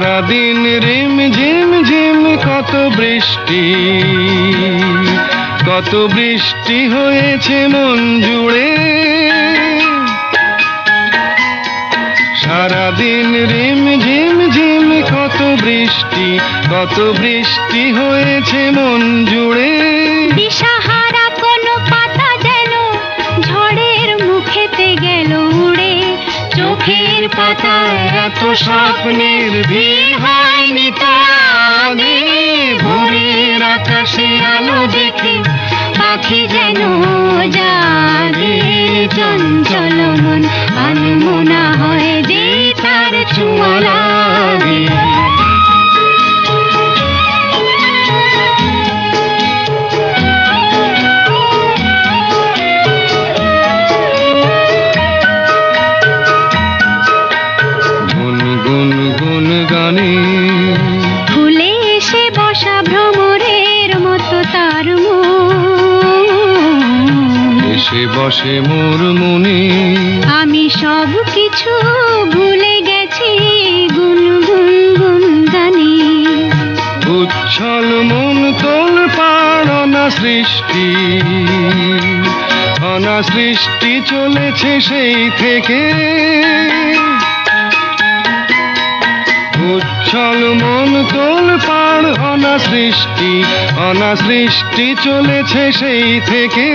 সারাদিন রিম ঝিম ঝিম, কত বৃষ্টি কত বৃষ্টি হয়েছে মন জুড়ে। সারাদিন রিম ঝিম ঝিম, কত বৃষ্টি কত বৃষ্টি হয়েছে মন জুড়ে। পাতায় এত স্বপ্নের ভিড় হয়নি তো এসে বসে মোর মনে আমি সব কিছু ভুলে গেছি গুন গুন গুন গানে উচ্ছল মন তোল পাড়না সৃষ্টি। অনা সৃষ্টি চলেছে সেই থেকে। উচ্ছল মন তোল পাড় অনা সৃষ্টি অনা সৃষ্টি চলেছে সেই থেকে।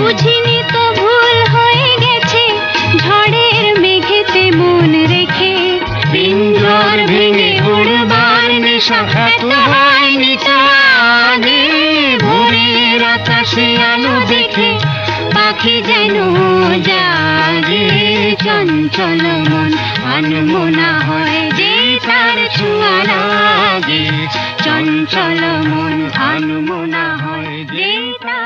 বুঝিনি তো ভুল হয়ে গেছে ঝড়ের মেঘেতে মন রেখে। পিঞ্জর ভেঙে উড়বার নেশা এত হয়নি আগে ভোরের আকাশে আলো দেখে পাখি যেন জাগে। চঞ্চল মন আনমনা হয় তার ছোঁয়া লাগে চঞ্চল মন আনমনা হয়। যে তার